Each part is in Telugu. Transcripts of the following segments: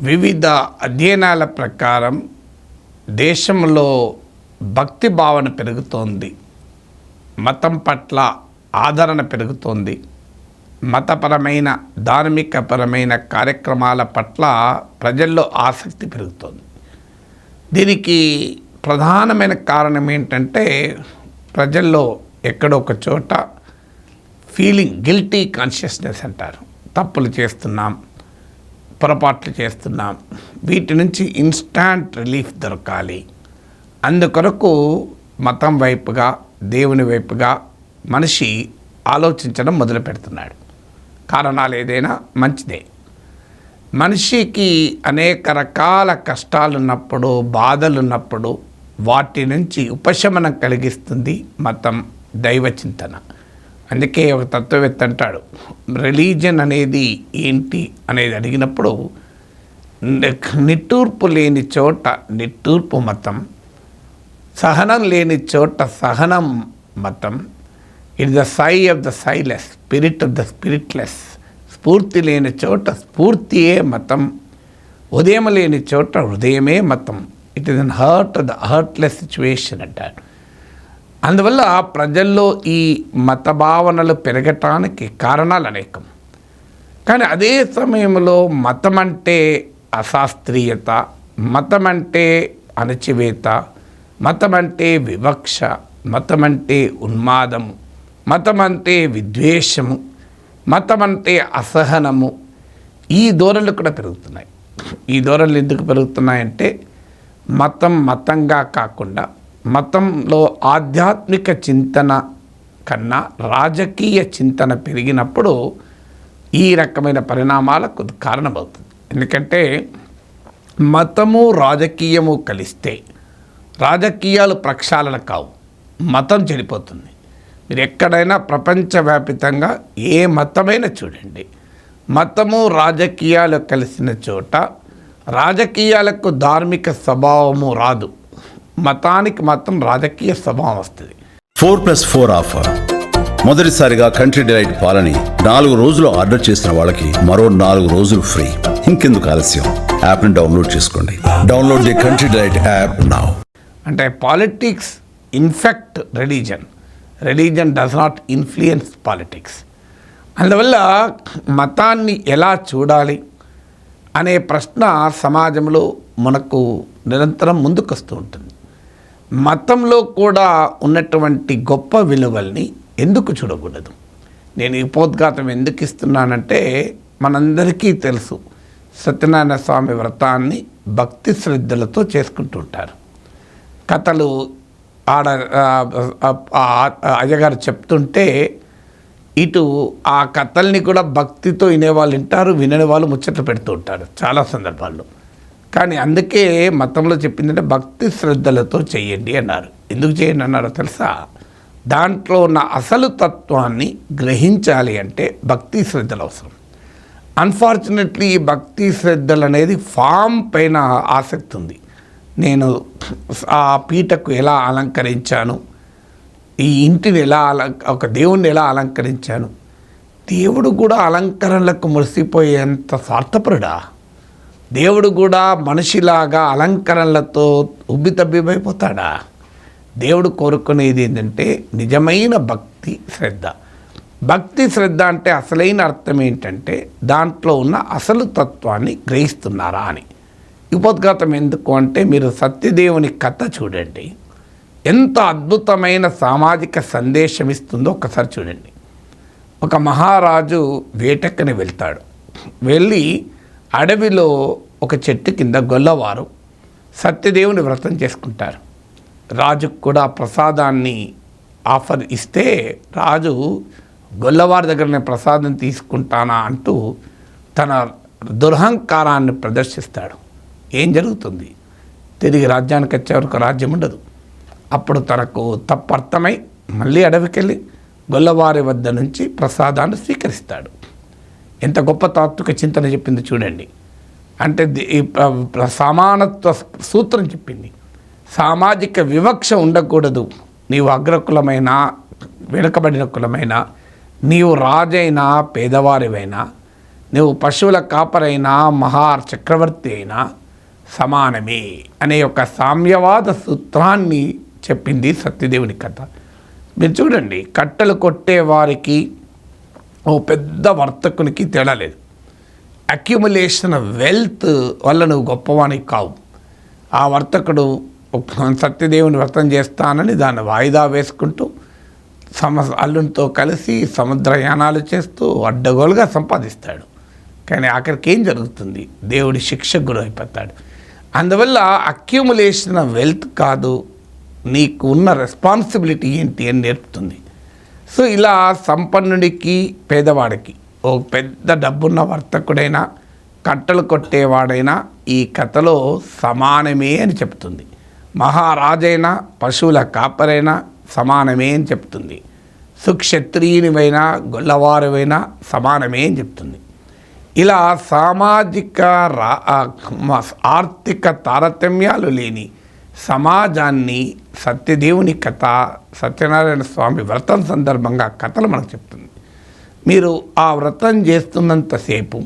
వివిధ అధ్యయనాల ప్రకారం దేశంలో భక్తి భావన పెరుగుతోంది. మతం పట్ల ఆదరణ పెరుగుతోంది. మతపరమైన ధార్మికపరమైన కార్యక్రమాల పట్ల ప్రజల్లో ఆసక్తి పెరుగుతోంది. దీనికి ప్రధానమైన కారణం ఏంటంటే ప్రజల్లో ఎక్కడో ఒక చోట ఫీలింగ్ గిల్టీ కాన్షియస్నెస్ అంటారు. తప్పులు చేస్తున్నాం పొరపాట్లు చేస్తున్నాం. వీటి నుంచి ఇన్స్టాంట్ రిలీఫ్ దొరకాలి. అందుకొరకు మతం వైపుగా దేవుని వైపుగా మనిషి ఆలోచించడం మొదలు పెడుతున్నాడు. కారణాలు ఏదైనా మంచిదే. మనిషికి అనేక రకాల కష్టాలు ఉన్నప్పుడు బాధలు ఉన్నప్పుడు వాటి నుంచి ఉపశమనం కలిగిస్తుంది మతం దైవ చింతన. అందుకే ఒక తత్వవేత్త అంటాడు రిలీజన్ అనేది ఏంటి? అనేది అడిగినప్పుడు నిట్టూర్పు లేని చోట నిట్టూర్పు మతం సహనం లేని చోట సహనం మతం it the sigh of the sighless spirit of the spiritless స్ఫూర్తి లేని చోట స్ఫూర్తియే మతం ఉదయం లేని చోట హృదయమే మతం it is an heart the heartless situation అంటారు అందువల్ల ప్రజల్లో ఈ మత భావనలు పెరగటానికి కారణాలు అనేకం. కానీ అదే సమయంలో మతం అంటే అశాస్త్రీయత మతం అంటే అణచివేత మతం అంటే వివక్ష మతం అంటే ఉన్మాదము మతం అంటే విద్వేషము మతం అంటే అసహనము ఈ ధోరణులు కూడా పెరుగుతున్నాయి. ఈ ధోరణులు ఎందుకు పెరుగుతున్నాయంటే మతం మతంగా కాకుండా మతంలో ఆధ్యాత్మిక చింతన కన్నా రాజకీయ చింతన పెరిగినప్పుడు ఈ రకమైన పరిణామాలకు కారణమవుతుంది. ఎందుకంటే మతము రాజకీయము కలిస్తే రాజకీయాలు ప్రక్షాళన కావు మతం చెడిపోతుంది. మీరు ఎక్కడైనా ప్రపంచవ్యాపితంగా ఏ మతమైనా చూడండి. మతము రాజకీయాలు కలిసిన చోట రాజకీయాలకు ధార్మిక స్వభావము రాదు. మతానికి మాత్రం రాజకీయ స్వభావం వస్తుంది. Four plus four offer. మొదటిసారిగా కంట్రీ డిలైట్ పాలని నాలుగు రోజులు ఆర్డర్ చేసిన వాళ్ళకి మరో నాలుగు రోజులు ఫ్రీ. ఇంకెందుకు ఆలస్యం? యాప్ని డౌన్లోడ్ చేసుకోండి. Download the country delight app now అంటే politics infect religion. Religion does not influence politics అందువల్ల మతాన్ని ఎలా చూడాలి అనే ప్రశ్న సమాజంలో మనకు నిరంతరం ముందుకొస్తూ ఉంటుంది. మతంలో కూడా ఉన్నటువంటి గొప్ప విలువల్ని ఎందుకు చూడకూడదు? నేను ఈ పోద్ఘాతం ఎందుకు ఇస్తున్నానంటే మనందరికీ తెలుసు సత్యనారాయణ స్వామి వ్రతాన్ని భక్తి శ్రద్ధలతో చేసుకుంటూ ఉంటారు. కథలు ఆడ ఆ, అయ్యగారు చెప్తుంటే ఇటు ఆ కథల్ని కూడా భక్తితో వినేవాళ్ళు వింటారు వినని వాళ్ళు ముచ్చట్లు పెడుతూ ఉంటారు చాలా సందర్భాల్లో. కానీ అందుకే మతంలో చెప్పిందంటే భక్తి శ్రద్ధలతో చేయండి అన్నారు. ఎందుకు చేయండి అన్నారో తెలుసా? దాంట్లో ఉన్న అసలు తత్వాన్ని గ్రహించాలి అంటే భక్తి శ్రద్ధలు అవసరం. అన్ఫార్చునేట్లీ ఈ భక్తి శ్రద్ధలు అనేది ఫామ్ పైన ఆసక్తి ఉంది. నేను ఆ పీటకు ఎలా అలంకరించాను? ఈ ఇంటిని ఎలా అలం ఒక దేవుణ్ణి ఎలా అలంకరించాను? దేవుడు కూడా అలంకరణలకు మురిసిపోయేంత స్వార్థపరుడా? దేవుడు కూడా మనిషిలాగా అలంకరణలతో ఉబ్బితబ్బిమైపోతాడా దేవుడు కోరుకునేది ఏంటంటే నిజమైన భక్తి శ్రద్ధ. భక్తి శ్రద్ధ అంటే అసలైన అర్థం ఏంటంటే దాంట్లో ఉన్న అసలు తత్వాన్ని గ్రహిస్తున్నారా అని. ఉపోద్ఘాతం ఎందుకు అంటే మీరు సత్యదేవుని కథ చూడండి. ఎంత అద్భుతమైన సామాజిక సందేశం ఇస్తుందో ఒకసారి చూడండి. ఒక మహారాజు వేటక్కని వెళ్తాడు. వెళ్ళి అడవిలో ఒక చెట్టు కింద గొల్లవారు సత్యదేవుని వ్రతం చేసుకుంటారు. రాజుకు కూడా ప్రసాదాన్ని ఆఫర్ ఇస్తే రాజు గొల్లవారి దగ్గర నేను ప్రసాదం తీసుకుంటానా అంటూ తన దురహంకారాన్ని ప్రదర్శిస్తాడు. ఏం జరుగుతుంది? తిరిగి రాజ్యానికి వచ్చే వరకు రాజ్యం ఉండదు. అప్పుడు తనకు తప్పర్థమై మళ్ళీ అడవికెళ్ళి గొల్లవారి వద్ద నుంచి ప్రసాదాన్ని స్వీకరిస్తాడు. ఎంత గొప్ప తాత్విక చింతన చెప్పింది చూడండి. అంటే సమానత్వ సూత్రం చెప్పింది. సామాజిక వివక్ష ఉండకూడదు. నీవు అగ్రకులమైన వెనుకబడిన కులమైన నీవు రాజైనా పేదవారివైనా నీవు పశువుల కాపరైనా మహా చక్రవర్తి అయినా సమానమే అనే ఒక సామ్యవాద సూత్రాన్ని చెప్పింది సత్యదేవుని కథ. మీరు చూడండి కట్టెలు కొట్టే వారికి ఓ పెద్ద వర్తకునికి తేడా లేదు. అక్యుములేషన్ వెల్త్ వల్ల నువ్వు గొప్పవానికి కావు. ఆ వర్తకుడు సత్యదేవుని వ్రతం చేస్తానని దాన్ని వాయిదా వేసుకుంటూ సమ అల్లునితో కలిసి సముద్రయానాలు చేస్తూ అడ్డగోలుగా సంపాదిస్తాడు. కానీ ఆఖరికి ఏం జరుగుతుంది? దేవుడి శిక్షకు గురైపోతాడు అందువల్ల అక్యుములేషన్ వెల్త్ కాదు నీకు ఉన్న రెస్పాన్సిబిలిటీ ఏంటి అని నేర్పుతుంది. సో ఇలా సంపన్నుడికి పేదవాడికి ఓ పెద్ద డబ్బున్న వర్తకుడైనా కట్టలు కొట్టేవాడైనా ఈ కథలో సమానమే అని చెప్తుంది. మహారాజైనా పశువుల కాపరైనా సమానమే అని చెప్తుంది. సుక్షత్రియునివైనా గొల్లవారువైనా సమానమే అని చెప్తుంది. ఇలా సామాజిక రా మ- ఆర్థిక తారతమ్యాలు లేని సమాజాన్ని సత్యదేవుని కథ సత్యనారాయణ స్వామి వ్రతం సందర్భంగా కథలు మనకు చెప్తుంది. మీరు ఆ వ్రతం చేస్తున్నంతసేపు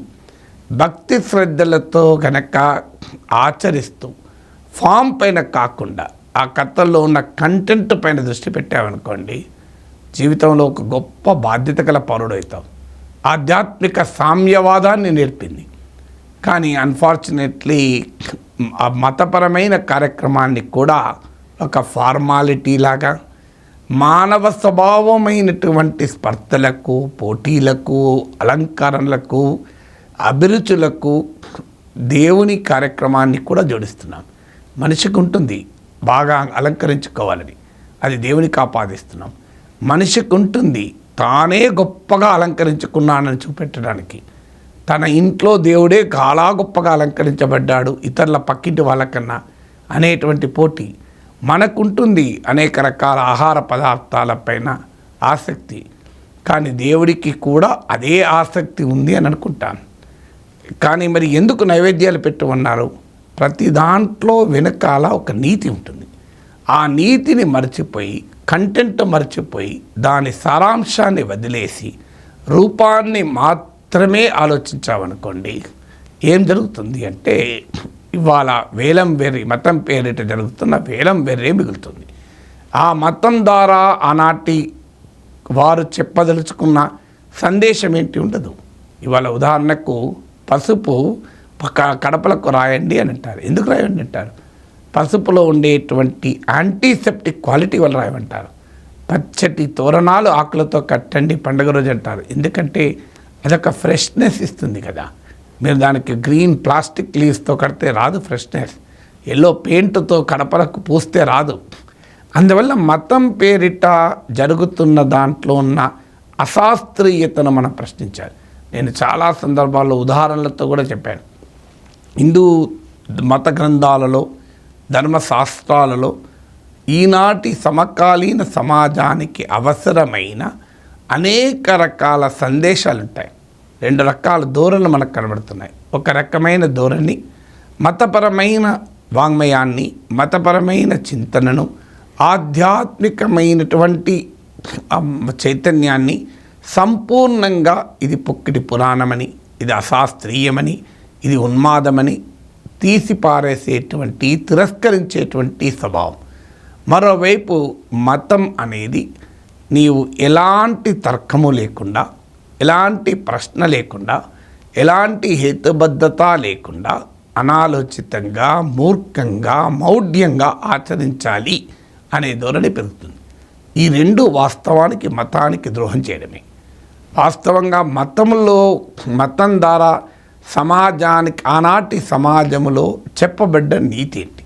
భక్తి శ్రద్ధలతో గనక ఆచరిస్తూ ఫామ్ పైన కాకుండా ఆ కథల్లో ఉన్న కంటెంట్ పైన దృష్టి పెట్టామనుకోండి జీవితంలో ఒక గొప్ప బాధ్యత గల పౌరుడవుతావు ఆధ్యాత్మిక సామ్యవాదాన్ని నేర్పింది. కానీ అన్ఫార్చునేట్లీ మతపరమైన కార్యక్రమాన్ని కూడా ఒక ఫార్మాలిటీ లాగా మానవ స్వభావమైనటువంటి స్పర్ధలకు పోటీలకు అలంకరణలకు అభిరుచులకు దేవుని కార్యక్రమాన్ని కూడా జోడిస్తున్నాం. మనిషికి ఉంటుంది బాగా అలంకరించుకోవాలని అది దేవునికి ఆపాదిస్తున్నాం మనిషికి ఉంటుంది తానే గొప్పగా అలంకరించుకున్నానని చూపెట్టడానికి. తన ఇంట్లో దేవుడే చాలా గొప్పగా అలంకరించబడ్డాడు ఇతరుల పక్కింటి వాళ్ళకన్నా అనేటువంటి పోటీ మనకుంటుంది అనేక రకాల ఆహార పదార్థాలపైన ఆసక్తి. కానీ దేవుడికి కూడా అదే ఆసక్తి ఉంది అని అనుకుంటాను. కానీ మరి ఎందుకు నైవేద్యాలు పెట్టి ఉన్నారు ప్రతి దాంట్లో వెనకాల ఒక నీతి ఉంటుంది. ఆ నీతిని మర్చిపోయి కంటెంట్ మర్చిపోయి దాని సారాంశాన్ని వదిలేసి రూపాన్ని మాత్రం మాత్రమే ఆలోచించామనుకోండి ఏం జరుగుతుంది అంటే ఇవాళ వేలం వెర్రి మతం పేరిట జరుగుతున్న వేలం వెర్రే మిగులుతుంది. ఆ మతం ద్వారా ఆనాటి వారు చెప్పదలుచుకున్న సందేశం ఏంటి ఉండదు. ఇవాళ ఉదాహరణకు పసుపు కడపలకు రాయండి అని అంటారు. ఎందుకు రాయండి అంటారు? పసుపులో ఉండేటువంటి యాంటీసెప్టిక్ క్వాలిటీ వల్ల రాయమంటారు. పచ్చటి తోరణాలు ఆకులతో కట్టండి పండుగ రోజు అంటారు. ఎందుకంటే అదొక ఫ్రెష్నెస్ ఇస్తుంది కదా. మీరు దానికి గ్రీన్ ప్లాస్టిక్ లీవ్స్తో కడితే రాదు ఫ్రెష్నెస్. ఎల్లో పెయింట్తో కడపలకు పూస్తే రాదు. అందువల్ల మతం పేరిట జరుగుతున్న దాంట్లో ఉన్న అశాస్త్రీయతను మనం ప్రశ్నించాలి. నేను చాలా సందర్భాల్లో ఉదాహరణలతో కూడా చెప్పాను. హిందూ మత గ్రంథాలలో ధర్మశాస్త్రాలలో ఈనాటి సమకాలీన సమాజానికి అవసరమైన అనేక రకాల సందేశాలు ఉంటాయి రెండు రకాల ధోరణులు మనకు కనబడుతున్నాయి. ఒక రకమైన ధోరణి మతపరమైన వాంగ్మయాన్ని మతపరమైన చింతనను ఆధ్యాత్మికమైనటువంటి చైతన్యాన్ని సంపూర్ణంగా ఇది పొక్కిటి పురాణమని ఇది అశాస్త్రీయమని ఇది ఉన్మాదమని తీసిపారేసేటువంటి తిరస్కరించేటువంటి స్వభావం. మరోవైపు మతం అనేది నీవు ఎలాంటి తర్కము లేకుండా ఎలాంటి ప్రశ్న లేకుండా ఎలాంటి హేతుబద్ధత లేకుండా అనాలోచితంగా మూర్ఖంగా మౌఢ్యంగా ఆచరించాలి అనే ధోరణి పెరుగుతుంది. ఈ రెండు వాస్తవానికి మతానికి ద్రోహం చేయడమే. వాస్తవంగా మతంలో మతం ద్వారా సమాజానికి ఆనాటి సమాజంలో చెప్పబడ్డ నీతి ఏంటి?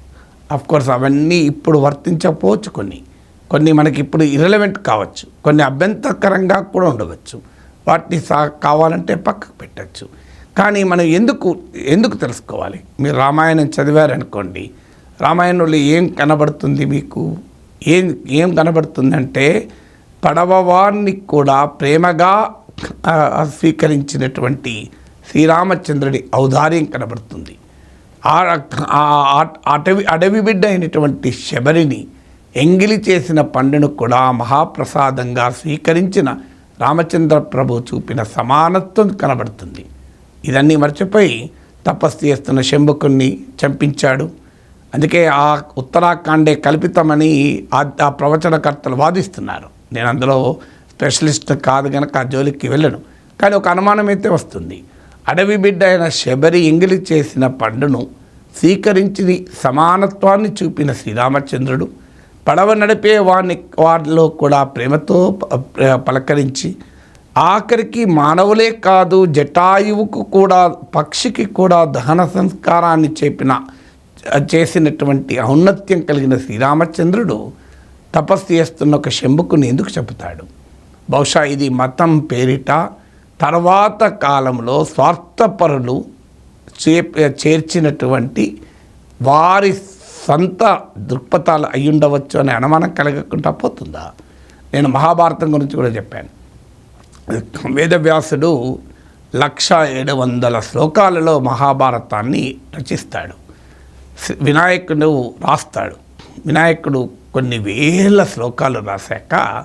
కోర్స్ అవన్నీ ఇప్పుడు వర్తించకపోవచ్చు కొన్ని. కొన్ని మనకి ఇప్పుడు ఇరలవెంట్ కావచ్చు. కొన్ని అభ్యంతరకరంగా కూడా ఉండవచ్చు. వాటిని సా కావాలంటే పక్కకు పెట్టచ్చు. కానీ మనం ఎందుకు ఎందుకు తెలుసుకోవాలి? మీరు రామాయణం చదివారనుకోండి రామాయణంలో ఏం కనబడుతుంది మీకు? ఏం ఏం కనబడుతుందంటే పడవవారిని కూడా ప్రేమగా స్వీకరించినటువంటి శ్రీరామచంద్రుడి ఔదార్యం కనబడుతుంది. ఆ అటవి అడవి బిడ్డ అయినటువంటి శబరిని ఎంగిలి చేసిన పండును కూడా మహాప్రసాదంగా స్వీకరించిన రామచంద్ర ప్రభు చూపిన సమానత్వం కనబడుతుంది. ఇదన్నీ మర్చిపోయి తపస్సు చేస్తున్న శంభుకుణ్ణి చంపించాడు. అందుకే ఆ ఉత్తరాఖండే కల్పితమని ఆ ఆ ప్రవచనకర్తలు వాదిస్తున్నారు. నేను అందులో స్పెషలిస్ట్ కాదు కనుక ఆ జోలికి వెళ్ళను. కానీ ఒక అనుమానం అయితే వస్తుంది. అడవి బిడ్డ అయిన శబరి ఎంగిలి చేసిన పండును స్వీకరించి సమానత్వాన్ని చూపిన శ్రీరామచంద్రుడు. పడవ నడిపే వారిని వారిలో కూడా ప్రేమతో పలకరించి ఆఖరికి మానవులే కాదు జటాయువుకు కూడా పక్షికి కూడా దహన సంస్కారాన్ని చెప్పిన చేసినటువంటి ఔన్నత్యం కలిగిన శ్రీరామచంద్రుడు తపస్సు చేస్తున్న ఒక శంభుకుని ఎందుకు చెబుతాడు? బహుశా ఇది మతం పేరిట తర్వాత కాలంలో స్వార్థపరులు చే చేర్చినటువంటి వారి సొంత దృక్పథాలు అయ్యుండవచ్చు అనే అనుమానం కలగకుండా పోతుందా? నేను మహాభారతం గురించి కూడా చెప్పాను. వేదవ్యాసుడు లక్ష ఏడు వందల శ్లోకాలలో మహాభారతాన్ని రచిస్తాడు. వినాయకుడు రాస్తాడు. వినాయకుడు కొన్ని వేల శ్లోకాలు రాశాక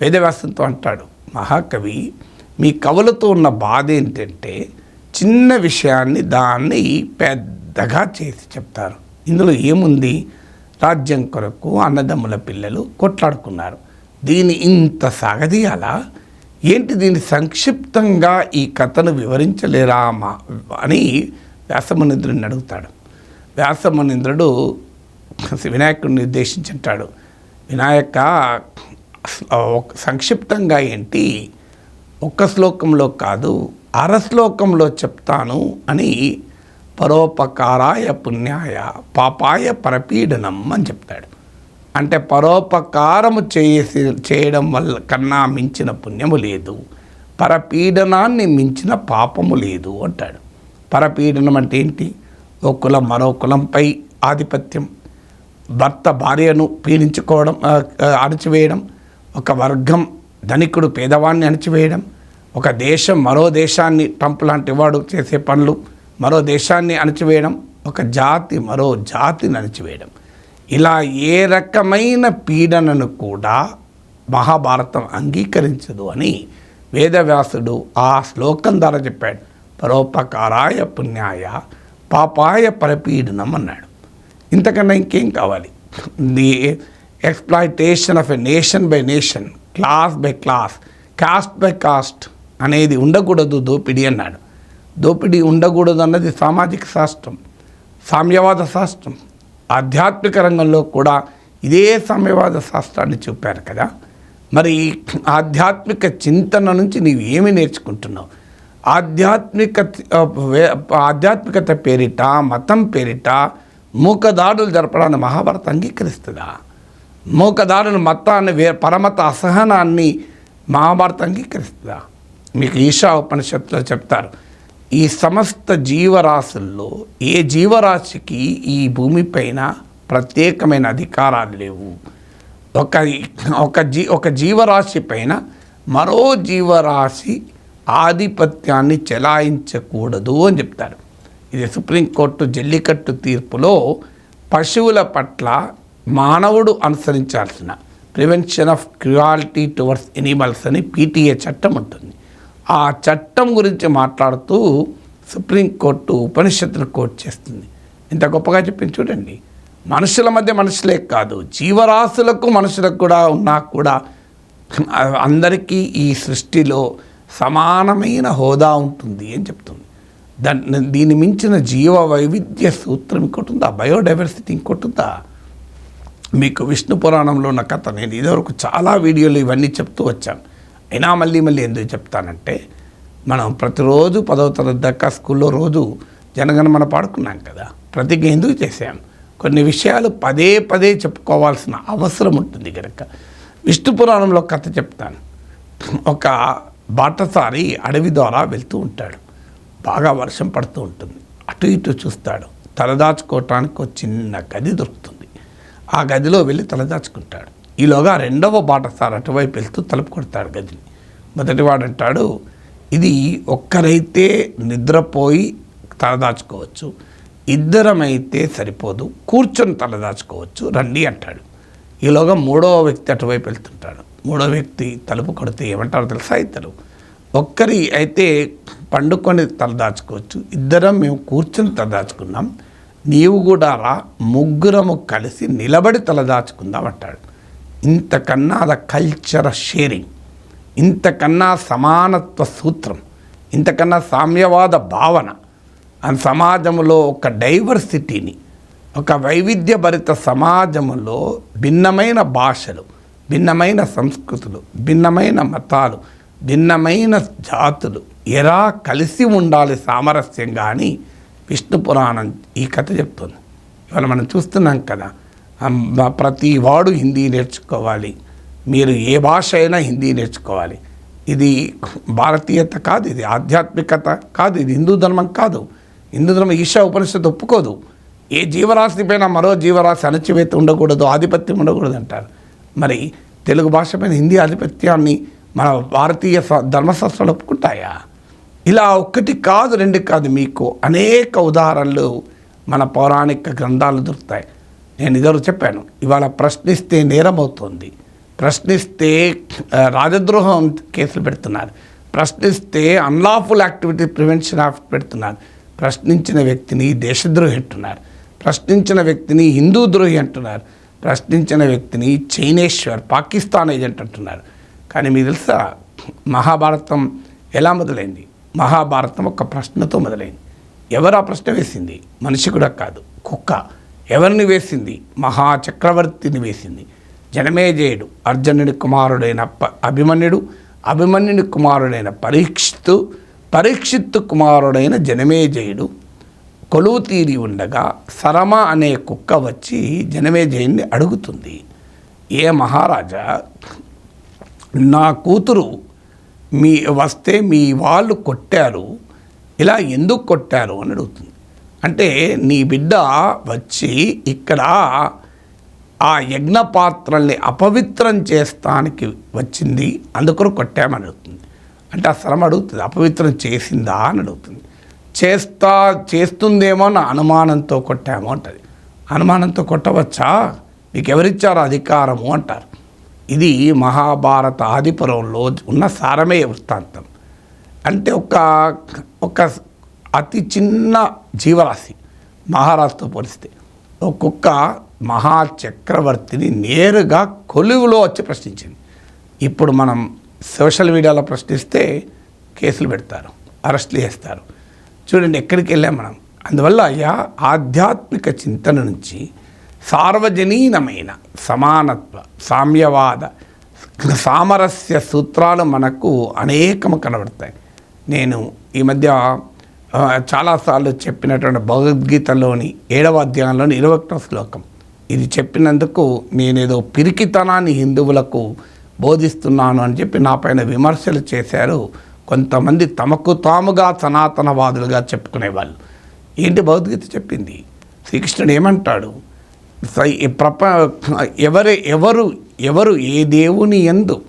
వేదవ్యాసంతో అంటాడు మహాకవి మీ కవులతో ఉన్న బాధ ఏంటంటే చిన్న విషయాన్ని దాన్ని పెద్దగా చేసి చెప్తారు. ఇందులో ఏముంది? రాజ్యం కొరకు అన్నదమ్ముల పిల్లలు కొట్లాడుకున్నారు. దీని ఇంత సాగదీయాలా? ఏంటి దీన్ని సంక్షిప్తంగా ఈ కథను వివరించలేరా మా? అని వ్యాసమనింద్రుడిని అడుగుతాడు. వ్యాసమనింద్రుడు వినాయకుడిని ఉద్దేశించి అంటాడు వినాయక ఒక సంక్షిప్తంగా ఏంటి? ఒక్క శ్లోకంలో కాదు అర శ్లోకంలో చెప్తాను అని పరోపకారాయ పుణ్యాయ పాపాయ పరపీడనం అని చెప్తాడు. అంటే పరోపకారము చేసి చేయడం వల్ల కన్నా మించిన పుణ్యము లేదు. పరపీడనాన్ని మించిన పాపము లేదు అంటాడు. పరపీడనం అంటే ఏంటి? ఓ కులం మరో కులంపై ఆధిపత్యం భర్త భార్యను పీడించుకోవడం అణచివేయడం ఒక వర్గం ధనికుడు పేదవాడిని అణచివేయడం ఒక దేశం మరో దేశాన్ని ట్రంప్ లాంటి వాడు చేసే పనులు మరో దేశాన్ని అణచివేయడం ఒక జాతి మరో జాతిని అణచివేయడం. ఇలా ఏ రకమైన పీడనను కూడా మహాభారతం అంగీకరించదు అని వేదవ్యాసుడు ఆ శ్లోకం ద్వారా చెప్పాడు. పరోపకారాయ పుణ్యాయ పాపాయ పరపీడనం అన్నాడు. ఇంతకన్నా ఇంకేం కావాలి? The exploitation of a nation by nation class by class caste by caste అనేది ఉండకూడదు దోపిడీ అన్నాడు. దోపిడీ ఉండకూడదు అన్నది సామాజిక శాస్త్రం సామ్యవాద శాస్త్రం. ఆధ్యాత్మిక రంగంలో కూడా ఇదే సామ్యవాద శాస్త్రాన్ని చూపారు కదా. మరి ఆధ్యాత్మిక చింతన నుంచి నీవు ఏమి నేర్చుకుంటున్నావు? ఆధ్యాత్మిక ఆధ్యాత్మికత పేరిట మతం పేరిట మూకదాడులు జరపడాన్ని మహాభారత అంగీకరిస్తుందా? మూకదారులు మతాన్ని వే పరమత అసహనాన్ని మహాభారత అంగీకరిస్తుందా? మీకు ఈశా ఉపనిషత్తులో చెప్తారు ఈ సమస్త జీవరాశుల్లో ఏ జీవరాశికి ఈ భూమిపైన ప్రత్యేకమైన అధికారాలు లేవు? ఒక ఒక జీ ఒక జీవరాశి పైన మరో జీవరాశి ఆధిపత్యాన్ని చెలాయించకూడదు అని చెప్తారు. ఇది సుప్రీంకోర్టు జల్లికట్టు తీర్పులో పశువుల పట్ల మానవుడు అనుసరించాల్సిన prevention of cruelty towards animals అని పీటీఏ చట్టం ఉంటుంది. ఆ చట్టం గురించి మాట్లాడుతూ సుప్రీంకోర్టు ఉపనిషత్తును కోర్టు చేస్తుంది. ఇంత గొప్పగా చెప్పింది చూడండి. మనుషుల మధ్య మనుషులే కాదు జీవరాశులకు మనుషులకు కూడా ఉన్నా కూడా అందరికీ ఈ సృష్టిలో సమానమైన హోదా ఉంటుంది అని చెప్తుంది. దాన్ని దీన్ని మించిన జీవ వైవిధ్య సూత్రం ఇంకోటి ఉందా? బయోడైవర్సిటీ ఇంకోటి ఉందా? మీకు విష్ణు పురాణంలో ఉన్న కథ నేను ఇదివరకు చాలా వీడియోలు ఇవన్నీ చెప్తూ వచ్చాను. అయినా మళ్ళీ మళ్ళీ ఎందుకు చెప్తానంటే మనం ప్రతిరోజు పదవ తరగతి దాకా స్కూల్లో రోజు జనగణమన పాడుకున్నాం కదా ప్రతిజ్ఞ ఎందుకు చేశాం? కొన్ని విషయాలు పదే పదే చెప్పుకోవాల్సిన అవసరం ఉంటుంది కనుక విష్ణు పురాణంలో కథ చెప్తాను. ఒక బాటసారి అడవి ద్వారా వెళ్తూ ఉంటాడు. బాగా వర్షం పడుతూ ఉంటుంది. అటు ఇటు చూస్తాడు. తలదాచుకోవటానికి ఒక చిన్న గది దొరుకుతుంది. ఆ గదిలో వెళ్ళి తలదాచుకుంటాడు ఈలోగా రెండవ బాటసారి అటువైపు వెళ్తూ తలుపు కొడతాడు గదిని మొదటివాడు అంటాడు ఇది ఒక్కరైతే నిద్రపోయి తలదాచుకోవచ్చు ఇద్దరమైతే సరిపోదు కూర్చొని తలదాచుకోవచ్చు రండి అంటాడు. ఈలోగా మూడవ వ్యక్తి అటువైపు వెళ్తుంటాడు. మూడో వ్యక్తి తలుపు కొడితే ఏమంటారో తెలుసా ఇద్దరు? ఒక్కరి అయితే పండుకొని తలదాచుకోవచ్చు ఇద్దరం మేము కూర్చొని తలదాచుకున్నాం నీవు కూడా రా ముగ్గురము కలిసి నిలబడి తలదాచుకుందాం అంటాడు. ఇంతకన్నా ద కల్చర్ షేరింగ్ ఇంతకన్నా సమానత్వ సూత్రం. ఇంతకన్నా సామ్యవాద భావన. అండ్ సమాజంలో ఒక డైవర్సిటీని ఒక వైవిధ్యభరిత సమాజంలో భిన్నమైన భాషలు భిన్నమైన సంస్కృతులు భిన్నమైన మతాలు భిన్నమైన జాతులు ఎలా కలిసి ఉండాలి సామరస్యంగా అని విష్ణు పురాణం ఈ కథ చెప్తుంది. ఇవాళ మనం చూస్తున్నాం కదా ప్రతి వాడు హిందీ నేర్చుకోవాలి. మీరు ఏ భాష అయినా హిందీ నేర్చుకోవాలి. ఇది భారతీయత కాదు ఇది ఆధ్యాత్మికత కాదు ఇది హిందూ ధర్మం కాదు. హిందూ ధర్మం ఈశా ఉపనిషత్తు ఒప్పుకోదు. ఏ జీవరాశి పైన మరో జీవరాశి అణచివేత ఉండకూడదు ఆధిపత్యం ఉండకూడదు అంటారు. మరి తెలుగు భాష పైన హిందీ ఆధిపత్యాన్ని మన భారతీయ ధర్మశాస్త్రాలు ఒప్పుకుంటాయా? ఇలా ఒక్కటి కాదు రెండు కాదు మీకు అనేక ఉదాహరణలు మన పౌరాణిక గ్రంథాలు దొరుకుతాయి. నేను ఇద్దరు చెప్పాను. ఇవాళ ప్రశ్నిస్తే నేరమవుతోంది. ప్రశ్నిస్తే రాజద్రోహం కేసులు పెడుతున్నారు. ప్రశ్నిస్తే అన్లాఫుల్ యాక్టివిటీ ప్రివెన్షన్ యాక్ట్ పెడుతున్నారు. ప్రశ్నించిన వ్యక్తిని దేశద్రోహి అంటున్నారు. ప్రశ్నించిన వ్యక్తిని హిందూ ద్రోహి అంటున్నారు. ప్రశ్నించిన వ్యక్తిని చైనేశ్వర్ పాకిస్తాన్ ఏజెంట్ అంటున్నారు. కానీ మీకు తెలుసా మహాభారతం ఎలా మొదలైంది? మహాభారతం ఒక ప్రశ్నతో మొదలైంది. ఎవరు ఆ ప్రశ్న వేసింది? మనిషి కూడా కాదు కుక్క. ఎవరిని వేసింది? మహాచక్రవర్తిని వేసింది. జనమేజయుడు అర్జునుడి కుమారుడైన ప అభిమన్యుడు అభిమన్యుడి కుమారుడైన పరీక్షిత్తు పరీక్షిత్తు కుమారుడైన జనమేజయుడు కొలువు తీరి ఉండగా సరమ అనే కుక్క వచ్చి జనమేజయుడిని అడుగుతుంది. ఏ మహారాజా నా కూతురు మీ వస్తే మీ వాళ్ళు కొట్టారు. ఇలా ఎందుకు కొట్టారు? అని అడుగుతుంది. అంటే నీ బిడ్డ వచ్చి ఇక్కడ ఆ యజ్ఞ పాత్రల్ని అపవిత్రం చేస్తానికి వచ్చింది అందుకొరకు కొట్టామని అడుగుతుంది. అంటే ఆ శ్రమ అడుగుతుంది అపవిత్రం చేసిందా అని అడుగుతుంది. చేస్తా చేస్తుందేమో నా అనుమానంతో కొట్టాము అంటది. అనుమానంతో కొట్టవచ్చా? మీకు ఎవరిచ్చారు అధికారము అంటారు. ఇది మహాభారత ఆదిపురంలో ఉన్న సారమేయ వృత్తాంతం. అంటే ఒక ఒక అతి చిన్న జీవరాశి మహారాజుతో పోలిస్తే. ఒక్కొక్క మహాచక్రవర్తిని నేరుగా కొలువులో వచ్చి ప్రశ్నించింది. ఇప్పుడు మనం సోషల్ మీడియాలో ప్రశ్నిస్తే కేసులు పెడతారు అరెస్టులు చేస్తారు. చూడండి ఎక్కడికి వెళ్ళాం మనం. అందువల్ల అయ్యా ఆధ్యాత్మిక చింతన నుంచి సార్వజనీనమైన సమానత్వ సామ్యవాద సామరస్య సూత్రాలు మనకు అనేకము కనబడతాయి. నేను ఈ మధ్య చాలాసార్లు చెప్పినటువంటి భగవద్గీతలోని ఏడవ అధ్యాయంలోని ఇరవై ఒకటో శ్లోకం. ఇది చెప్పినందుకు నేనేదో పిరికితనాన్ని హిందువులకు బోధిస్తున్నాను అని చెప్పి నా పైన విమర్శలు చేశారు. కొంతమంది తమకు తాముగా సనాతనవాదులుగా చెప్పుకునేవాళ్ళు. ఏంటి భగవద్గీత చెప్పింది? శ్రీకృష్ణుడు ఏమంటాడు? సై- ప్రప ఎవరు ఎవరు ఎవరు ఏ దేవుని ఎందు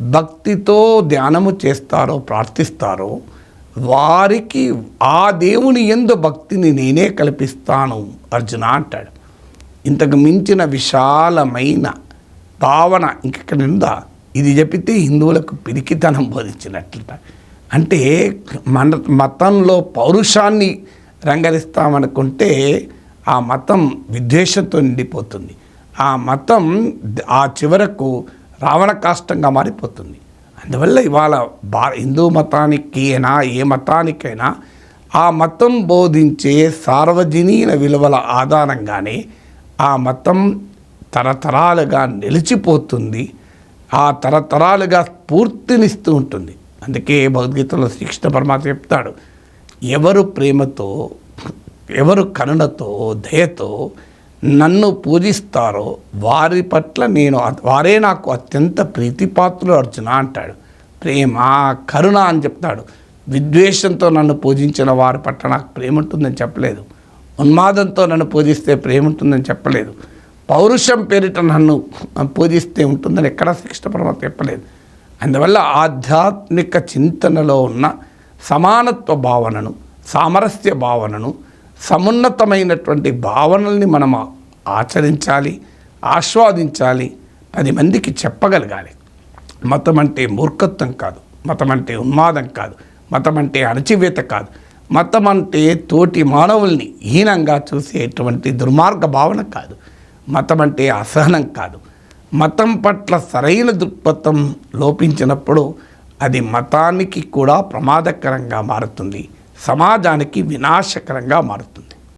భక్తితో ధ్యానము చేస్తారో ప్రార్థిస్తారో వారికి ఆ దేవుని ఎందు భక్తిని నేనే కల్పిస్తాను అర్జున అంటాడు. ఇంతకు మించిన విశాలమైన భావన ఇంకెక్కడ ఉందా ఇది చెప్పితే హిందువులకు పిరికితనం బోధించినట్లుట అంటే మన మతంలో పౌరుషాన్ని రంగరిస్తామనుకుంటే ఆ మతం విద్వేషంతో నిండిపోతుంది. ఆ మతం ఆ చివరకు రావణ కాష్టంగా మారిపోతుంది. అందువల్ల ఇవాళ బా హిందూ మతానికి అయినా ఏ మతానికైనా ఆ మతం బోధించే సార్వజనీన విలువల ఆధారంగానే ఆ మతం తరతరాలుగా నిలిచిపోతుంది ఆ తరతరాలుగా స్ఫూర్తినిస్తూ ఉంటుంది. అందుకే భగవద్గీతలో శ్రీకృష్ణ పరమాత్మ చెప్తాడు ఎవరు ప్రేమతో ఎవరు కరుణతో దయతో నన్ను పూజిస్తారో వారి పట్ల నేను వారే నాకు అత్యంత ప్రీతిపాత్రులు అర్జున అంటాడు. ప్రేమ కరుణ అని చెప్తాడు. విద్వేషంతో నన్ను పూజించిన వారి పట్ల నాకు ప్రేమ ఉంటుందని చెప్పలేదు. ఉన్మాదంతో నన్ను పూజిస్తే ప్రేమ ఉంటుందని చెప్పలేదు. పౌరుషం పేరిట నన్ను పూజిస్తే ఉంటుందని ఎక్కడ శిక్షణ పరమాత్మ చెప్పలేదు. అందువల్ల ఆధ్యాత్మిక చింతనలో ఉన్న సమానత్వ భావనను సామరస్య భావనను సమున్నతమైనటువంటి భావనల్ని మనం ఆచరించాలి ఆస్వాదించాలి పది మందికి చెప్పగలగాలి. మతం అంటే మూర్ఖత్వం కాదు మతం అంటే ఉన్మాదం కాదు మతం అంటే అణచివేత కాదు మతం అంటే తోటి మానవుల్ని హీనంగా చూసేటువంటి దుర్మార్గ భావన కాదు మతం అంటే అసహనం కాదు. మతం పట్ల సరైన దృక్పథం లోపించినప్పుడు అది మతానికి కూడా ప్రమాదకరంగా మారుతుంది. సమాజానికి వినాశకరంగా మారుతుంది.